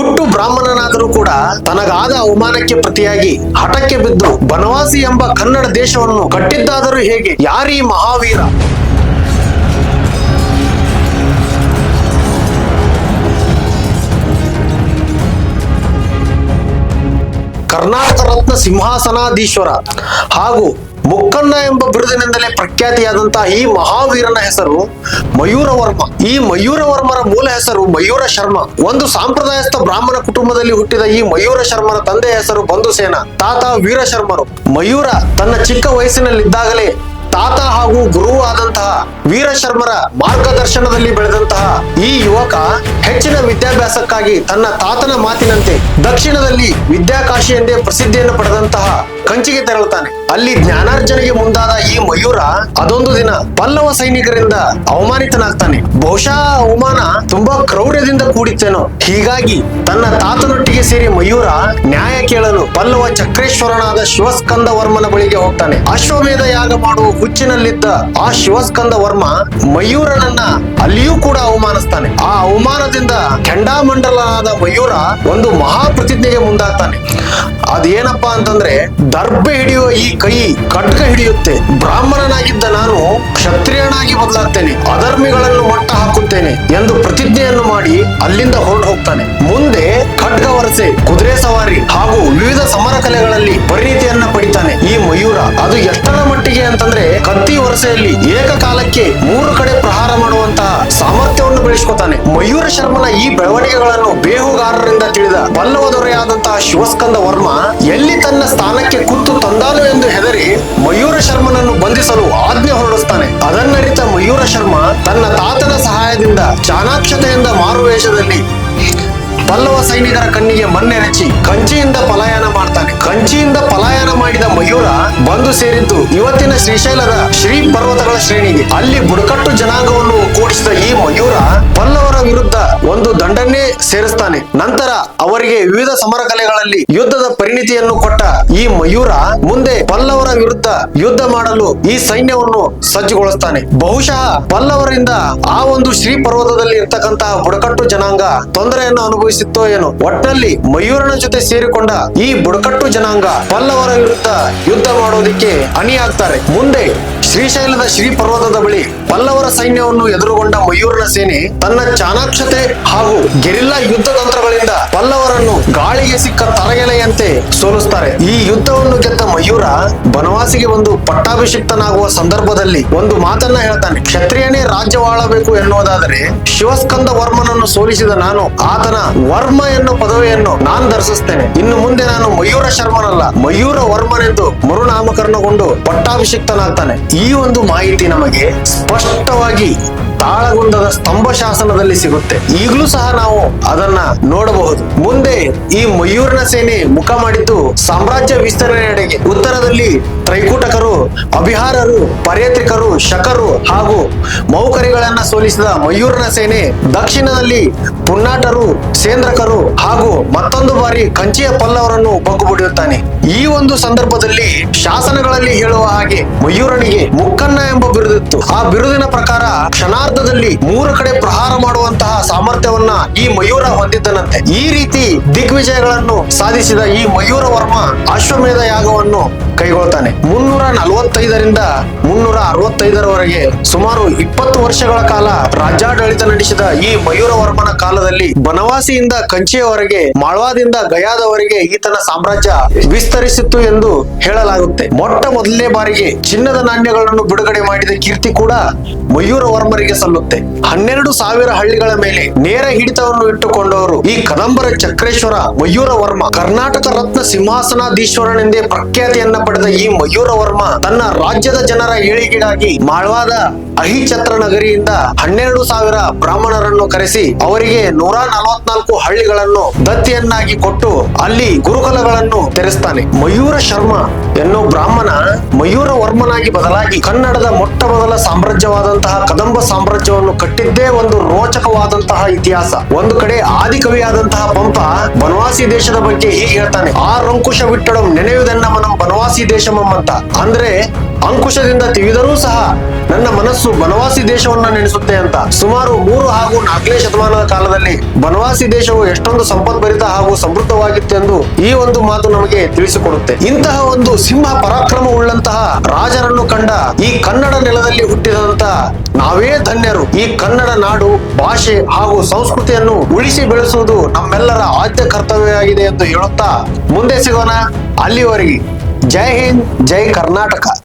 ಹುಟ್ಟು ಬ್ರಾಹ್ಮಣನಾದರೂ ಕೂಡ ತನಗಾದ ಅವಮಾನಕ್ಕೆ ಪ್ರತಿಯಾಗಿ ಹಠಕ್ಕೆ ಬಿದ್ದು ಬನವಾಸಿ ಎಂಬ ಕನ್ನಡ ದೇಶವನ್ನು ಕಟ್ಟಿದ್ದಾದರೂ ಹೇಗೆ? ಯಾರೀ ಮಹಾವೀರ? ಕರ್ನಾಟಕ ರತ್ನ ಸಿಂಹಾಸನಾಧೀಶ್ವರ ಹಾಗೂ ಮುಕ್ಕಣ್ಣ ಎಂಬ ಬಿರುದಿನಿಂದಲೇ ಪ್ರಖ್ಯಾತಿಯಾದಂತಹ ಈ ಮಹಾವೀರನ ಹೆಸರು ಮಯೂರವರ್ಮ. ಈ ಮಯೂರವರ್ಮರ ಮೂಲ ಹೆಸರು ಮಯೂರ ಶರ್ಮ. ಒಂದು ಸಾಂಪ್ರದಾಯಸ್ಥ ಬ್ರಾಹ್ಮಣ ಕುಟುಂಬದಲ್ಲಿ ಹುಟ್ಟಿದ ಈ ಮಯೂರ ಶರ್ಮನ ತಂದೆಯ ಹೆಸರು ಬಂಧುಸೇನ, ತಾತ ವೀರ ಶರ್ಮರು ಮಯೂರ ತನ್ನ ಚಿಕ್ಕ ವಯಸ್ಸಿನಲ್ಲಿದ್ದಾಗಲೇ ತಾತ ಹಾಗೂ ಗುರು ಆದಂತಹ ವೀರಶರ್ಮರ ಮಾರ್ಗದರ್ಶನದಲ್ಲಿ ಬೆಳೆದಂತಹ ಈ ಯುವಕ ಹೆಚ್ಚಿನ ವಿದ್ಯಾಭ್ಯಾಸಕ್ಕಾಗಿ ತನ್ನ ತಾತನ ಮಾತಿನಂತೆ ದಕ್ಷಿಣದಲ್ಲಿ ವಿದ್ಯಾಕಾಶಿ ಎಂದೇ ಪ್ರಸಿದ್ಧಿಯನ್ನು ಪಡೆದಂತಹ ಕಂಚಿಗೆ ತೆರಳುತ್ತಾನೆ. ಅಲ್ಲಿ ಜ್ಞಾನಾರ್ಜನೆಗೆ ಮುಂದಾದ ಈ ಮಯೂರ ಅದೊಂದು ದಿನ ಪಲ್ಲವ ಸೈನಿಕರಿಂದ ಅವಮಾನಿತನಾಗ್ತಾನೆ. ಬಹುಶಃ ಅವಮಾನ ತುಂಬಾ ಕ್ರೌರ್ಯದಿಂದ ಕೂಡಿತ್ತೇನೋ. ಹೀಗಾಗಿ ತನ್ನ ತಾತನೊಟ್ಟಿಗೆ ಸೇರಿ ಮಯೂರ ನ್ಯಾಯ ಕೇಳಲು ಪಲ್ಲವ ಚಕ್ರೇಶ್ವರನಾದ ಶಿವಸ್ಕಂದ ವರ್ಮನ ಬಳಿಗೆ ಹೋಗ್ತಾನೆ. ಅಶ್ವಮೇಧ ಯಾಗ ಮಾಡುವ ಹುಚ್ಚಿನಲ್ಲಿದ್ದ ಆ ಶಿವಸ್ಕಂದ ವರ್ಮ ಮಯೂರನನ್ನ ಅಲ್ಲಿಯೂ ಕೂಡ ಅವಮಾನಿಸ್ತಾನೆ. ಆ ಅವಮಾನದಿಂದ ಕೆಂಡಾಮಂಡಲನಾದ ಮಯೂರ ಒಂದು ಮಹಾ ಪ್ರತಿಜ್ಞೆಗೆ ಮುಂದಾಗ್ತಾನೆ. ಅದೇನಪ್ಪಾ ಅಂತಂದ್ರೆ ದರ್ಬೆ ಹಿಡಿಯುವ ಈ ಕೈ ಖಡ್ಗ ಹಿಡಿಯುತ್ತೆ. ಬ್ರಾಹ್ಮಣನಾಗಿದ್ದ ನಾನು ಕ್ಷತ್ರಿಯನಾಗಿ ಬದಲಾಗ್ತೇನೆ. ಅಧರ್ಮಿಗಳನ್ನು ಮಟ್ಟ ಹಾಕುತ್ತೇನೆ ಎಂದು ಪ್ರತಿಜ್ಞೆಯನ್ನು ಮಾಡಿ ಅಲ್ಲಿಂದ ಹೊರಟು ಹೋಗ್ತಾನೆ. ಮುಂದೆ ಖಡ್ಗ ವರಸೆ, ಕುದುರೆ ಸವಾರಿ ಹಾಗೂ ವಿವಿಧ ಸಮರ ಕಲೆಗಳಲ್ಲಿ ಪರಿಣಿತಿಯನ್ನ ಪಡಿತಾನೆ ಈ ಮಯೂರ. ಅದು ಎಷ್ಟರ ಮಟ್ಟಿಗೆ ಅಂತಂದ್ರೆ ಕತ್ತಿ ವರಸೆಯಲ್ಲಿ ಏಕಕಾಲಕ್ಕೆ ಮೂರು ಕಡೆ ಪ್ರಹಾರ ಮಾಡುವಂತಹ ಬೆಳೆಸ್ಕೊತಾನೆ ಮಯೂರ ಶರ್ಮನ ಈ ಬೆಳವಣಿಗೆಗಳನ್ನು ಬೇಹುಗಾರರಿಂದ ತಿಳಿದ ಪಲ್ಲವ ದೊರೆಯಾದಂತಹ ಶಿವಸ್ಕಂದ ವರ್ಮ ಎಲ್ಲಿ ತನ್ನ ಸ್ಥಾನಕ್ಕೆ ಕುತ್ತು ತಂದಾನು ಎಂದು ಹೆದರಿ ಮಯೂರ ಶರ್ಮನನ್ನು ಬಂಧಿಸಲು ಆಜ್ಞೆ ಹೊರಡಿಸ್ತಾನೆ. ಅದನ್ನರಿತ ಮಯೂರ ಶರ್ಮ ತನ್ನ ತಾತನ ಸಹಾಯದಿಂದ ಚಾಣಾಕ್ಷತೆಯಿಂದ ಮಾರುವೇಷದಲ್ಲಿ ಪಲ್ಲವ ಸೈನಿಕರ ಕಣ್ಣಿಗೆ ಮಣ್ಣೆರಚಿ ಕಂಚಿಯಿಂದ ಪಲಾಯನ ಮಾಡ್ತಾನೆ. ಕಂಚಿಯಿಂದ ಪಲಾಯನ ಮಾಡಿದ ಮಯೂರ ಬಂದು ಸೇರಿದ್ದು ಇವತ್ತಿನ ಶ್ರೀಶೈಲದ ಶ್ರೀ ಪರ್ವತಗಳ ಶ್ರೇಣಿಗೆ. ಅಲ್ಲಿ ಬುಡಕಟ್ಟು ಜನಾಂಗವನ್ನು ಕೂಡಿಸಿದ ಸೇರಿಸ್ತಾನೆ. ನಂತರ ಅವರಿಗೆ ವಿವಿಧ ಸಮರ ಕಲೆಗಳಲ್ಲಿ ಯುದ್ಧದ ಪರಿಣಿತಿಯನ್ನು ಕೊಟ್ಟ ಈ ಮಯೂರ ಮುಂದೆ ಪಲ್ಲವರ ವಿರುದ್ಧ ಯುದ್ಧ ಮಾಡಲು ಈ ಸೈನ್ಯವನ್ನು ಸಜ್ಜುಗೊಳಿಸ್ತಾನೆ. ಬಹುಶಃ ಪಲ್ಲವರಿಂದ ಆ ಒಂದು ಶ್ರೀ ಪರ್ವತದಲ್ಲಿ ಇರ್ತಕ್ಕಂತಹ ಬುಡಕಟ್ಟು ಜನಾಂಗ ತೊಂದರೆಯನ್ನು ಅನುಭವಿಸಿತ್ತೋ ಏನೋ. ಒಟ್ಟಿನಲ್ಲಿ ಮಯೂರನ ಜೊತೆ ಸೇರಿಕೊಂಡ ಈ ಬುಡಕಟ್ಟು ಜನಾಂಗ ಪಲ್ಲವರ ವಿರುದ್ಧ ಯುದ್ಧ ಮಾಡೋದಿಕ್ಕೆ ಅಣಿಯಾಗ್ತಾರೆ. ಮುಂದೆ ಶ್ರೀಶೈಲದ ಶ್ರೀ ಪರ್ವತದ ಬಳಿ ಪಲ್ಲವರ ಸೈನ್ಯವನ್ನು ಎದುರುಗೊಂಡ ಮಯೂರನ ಸೇನೆ ತನ್ನ ಚಾಣಾಕ್ಷತೆ ಹಾಗೂ ಗೆರಿಲ್ಲಾ ಯುದ್ಧ ತಂತ್ರಗಳಿಂದ ಪಲ್ಲವರನ್ನು ಗಾಳಿಗೆ ಸಿಕ್ಕ ತರಗೆಲೆಯಂತೆ ಸೋಲಿಸ್ತಾರೆ. ಈ ಯುದ್ಧವನ್ನು ಗೆದ್ದ ಮಯೂರ ಬನವಾಸಿಗೆ ಒಂದು ಪಟ್ಟಾಭಿಷಿಕ್ತನಾಗುವ ಸಂದರ್ಭದಲ್ಲಿ ಒಂದು ಮಾತನ್ನ ಹೇಳ್ತಾನೆ. ಕ್ಷತ್ರಿಯನೇ ರಾಜ್ಯವಾಳಬೇಕು ಎನ್ನುವುದಾದರೆ ಶಿವಸ್ಕಂದ ವರ್ಮನನ್ನು ಸೋಲಿಸಿದ ನಾನು ಆತನ ವರ್ಮ ಎನ್ನುವ ಪದವಿಯನ್ನು ನಾನು ಧರಿಸುತ್ತೇನೆ. ಇನ್ನು ಮುಂದೆ ನಾನು ಮಯೂರ ಶರ್ಮನಲ್ಲ, ಮಯೂರ ವರ್ಮನೆಂದು ಮರುನಾಮಕರಣಗೊಂಡು ಪಟ್ಟಾಭಿಷಿಕ್ತನಾಗ್ತಾನೆ. ಈ ಒಂದು ಮಾಹಿತಿ ನಮಗೆ ಸ್ಪಷ್ಟವಾಗಿ ತಾಳಗುಂದದ ಸ್ತಂಭ ಶಾಸನದಲ್ಲಿ ಸಿಗುತ್ತೆ. ಈಗಲೂ ಸಹ ನಾವು ಅದನ್ನ ನೋಡಬಹುದು. ಮುಂದೆ ಈ ಮಯೂರನ ಸೇನೆ ಮುಖ ಮಾಡಿದ್ದು ಸಾಮ್ರಾಜ್ಯ ವಿಸ್ತರಣೆಯೆಡೆಗೆ, ಉತ್ತರದಲ್ಲಿ ತ್ರೈಕೂಟಕರು ಅಭಿಹಾರರು, ಪರ್ಯತ್ರಿಕರು, ಶಕರು ಹಾಗೂ ಮೌಕರಿಗಳನ್ನ ಸೋಲಿಸಿದ ಮಯೂರನ ಸೇನೆ ದಕ್ಷಿಣದಲ್ಲಿ ಪುನ್ನಾಟರು ಸೇಂದ್ರಕರು ಹಾಗೂ ಮತ್ತೊಂದು ಬಾರಿ ಕಂಚಿಯ ಪಲ್ಲವರನ್ನು ಬಗ್ಗುಬಿಡುತ್ತಾನೆ ಈ ಒಂದು ಸಂದರ್ಭದಲ್ಲಿ ಶಾಸನಗಳಲ್ಲಿ ಹೇಳುವ ಹಾಗೆ ಮಯೂರನಿಗೆ ಮುಕ್ಕಣ್ಣ ಎಂಬ ಬಿರುದಿತ್ತು. ಆ ಬಿರುದಿನ ಪ್ರಕಾರ ಕ್ಷಣಾರ್ಧದಲ್ಲಿ ಮೂರು ಕಡೆ ಪ್ರಹಾರ ಮಾಡುವಂತಹ ಸಾಮರ್ಥ್ಯವನ್ನ ಈ ಮಯೂರ ಹೊಂದಿದ್ದನಂತೆ. ಈ ರೀತಿ ದಿಗ್ವಿಜಯಗಳನ್ನು ಸಾಧಿಸಿದ ಈ ಮಯೂರ ವರ್ಮ ಅಶ್ವಮೇಧ ಯಾಗವನ್ನು ಕೈಗೊಳ್ತಾನೆ. ಮುನ್ನೂರ ನಲವತ್ತೈದರಿಂದ ಮುನ್ನೂರ ಅರವತ್ತೈದರವರೆಗೆ ಸುಮಾರು ಇಪ್ಪತ್ತು ವರ್ಷಗಳ ಕಾಲ ರಾಜ್ಯಾಡಳಿತ ನಡೆಸಿದ ಈ ಮಯೂರ ವರ್ಮನ ಕಾಲದಲ್ಲಿ ಬನವಾಸಿಯಿಂದ ಕಂಚಿಯವರೆಗೆ, ಮಾಳ್ವಾದಿಂದ ಗಯಾದವರೆಗೆ ಈತನ ಸಾಮ್ರಾಜ್ಯ ವಿಸ್ತರಿಸಿತ್ತು ಎಂದು ಹೇಳಲಾಗುತ್ತೆ. ಮೊಟ್ಟ ಮೊದಲನೇ ಬಾರಿಗೆ ಚಿನ್ನದ ನಾಣ್ಯಗಳನ್ನು ಬಿಡುಗಡೆ ಮಾಡಿದ ಕೀರ್ತಿ ಕೂಡ ಮಯೂರ ವರ್ಮರಿಗೆ ಸಲ್ಲುತ್ತೆ. ಹನ್ನೆರಡು ಸಾವಿರ ಹಳ್ಳಿಗಳ ಮೇಲೆ ನೇರ ಹಿಡಿತವನ್ನು ಇಟ್ಟುಕೊಂಡವರು ಈ ಕದಂಬರ ಚಕ್ರೇಶ್ವರ ಮಯೂರ ವರ್ಮ. ಕರ್ನಾಟಕ ರತ್ನ ಸಿಂಹಾಸನಾಧೀಶ್ವರನೆಂದೇ ಪ್ರಖ್ಯಾತಿಯನ್ನ ಪಡೆದ ಈ ಮಯೂರ ವರ್ಮ ತನ್ನ ರಾಜ್ಯದ ಜನರ ಏಳಿಗೆಗಾಗಿ ಮಾಳ್ವಾದ ಅಹಿಛತ್ರ ನಗರಿಯಿಂದ ಹನ್ನೆರಡು ಸಾವಿರ ಬ್ರಾಹ್ಮಣರನ್ನು ಕರೆಸಿ ಅವರಿಗೆ ನೂರ ನಲವತ್ನಾಲ್ಕು ಹಳ್ಳಿಗಳನ್ನು ದತ್ತಿಯನ್ನಾಗಿ ಕೊಟ್ಟು ಅಲ್ಲಿ ಗುರುಕುಲಗಳನ್ನು ತೆರೆಸ್ತಾನೆ. ಮಯೂರ ಶರ್ಮ ಎನ್ನುವ ಬ್ರಾಹ್ಮಣ ಮಯೂರ ವರ್ಮನಾಗಿ ಬದಲಾಗಿ ಕನ್ನಡದ ಮೊಟ್ಟ ಮೊದಲ ಸಾಮ್ರಾಜ್ಯವಾದಂತಹ ಕದಂಬ ಸಾಮ್ರಾಜ್ಯವನ್ನು ಕಟ್ಟಿದ್ದೇ ಒಂದು ರೋಚಕವಾದಂತಹ ಇತಿಹಾಸ. ಒಂದು ಕಡೆ ಆದಿಕವಿಯಾದಂತಹ ಪಂಪ ಬನವಾಸಿ ದೇಶದ ಬಗ್ಗೆ ಹೀಗೆ ಹೇಳ್ತಾನೆ, ಆ ರಂಕುಶ ಬಿಟ್ಟಡಂ ನೆನೆಯುವುದನ್ನ ಮನಂ ಬನವಾಸಿ ದೇಶಮಂ ಅಂತ. ಅಂದ್ರೆ ಅಂಕುಶದಿಂದ ತಿವಿದರೂ ಸಹ ನನ್ನ ಮನಸ್ಸು ಬನವಾಸಿ ದೇಶವನ್ನ ನೆನೆಸುತ್ತೆ ಅಂತ. ಸುಮಾರು ಮೂರು ಹಾಗೂ ನಾಲ್ಕನೇ ಶತಮಾನದ ಕಾಲದಲ್ಲಿ ಬನವಾಸಿ ದೇಶವು ಎಷ್ಟೊಂದು ಸಂಪದ್ಭರಿತ ಹಾಗೂ ಸಮೃದ್ಧವಾಗಿತ್ತು ಎಂದು ಈ ಒಂದು ಮಾತು ನಮಗೆ ತಿಳಿಸಿಕೊಡುತ್ತೆ. ಇಂತಹ ಒಂದು ಸಿಂಹ ಪರಾಕ್ರಮ ಉಳ್ಳಂತಹ ರಾಜರನ್ನು ಕಂಡ ಈ ಕನ್ನಡ ನೆಲದಲ್ಲಿ ಹುಟ್ಟಿದಂತ ನಾವೇ ಧನ್ಯರು. ಈ ಕನ್ನಡ ನಾಡು ಭಾಷೆ ಹಾಗೂ ಸಂಸ್ಕೃತಿಯನ್ನು ಉಳಿಸಿ ಬೆಳೆಸುವುದು ನಮ್ಮೆಲ್ಲರ ಆದ್ಯ ಕರ್ತವ್ಯವಾಗಿದೆ ಎಂದು ಹೇಳುತ್ತಾ ಮುಂದೆ ಸಿಗೋಣ. ಅಲ್ಲಿವರೆಗೆ ಜೈ ಹಿಂದ್, ಜೈ ಕರ್ನಾಟಕ.